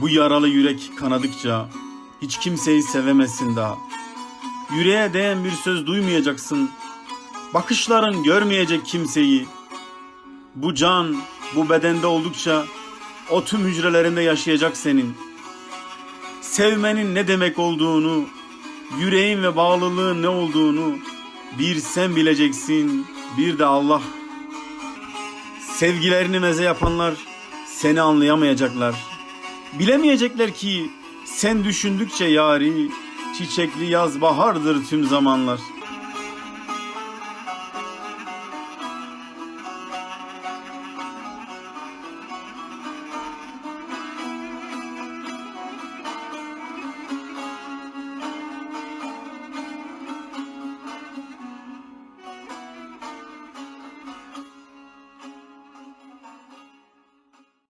Bu yaralı yürek kanadıkça hiç kimseyi sevemezsin daha. Yüreğe değen bir söz duymayacaksın. Bakışların görmeyecek kimseyi. Bu can bu bedende oldukça o tüm hücrelerinde yaşayacak senin. Sevmenin ne demek olduğunu, yüreğin ve bağlılığın ne olduğunu bir sen bileceksin, bir de Allah. Sevgilerini meze yapanlar seni anlayamayacaklar. Bilemeyecekler ki sen düşündükçe yari, çiçekli yaz bahardır tüm zamanlar.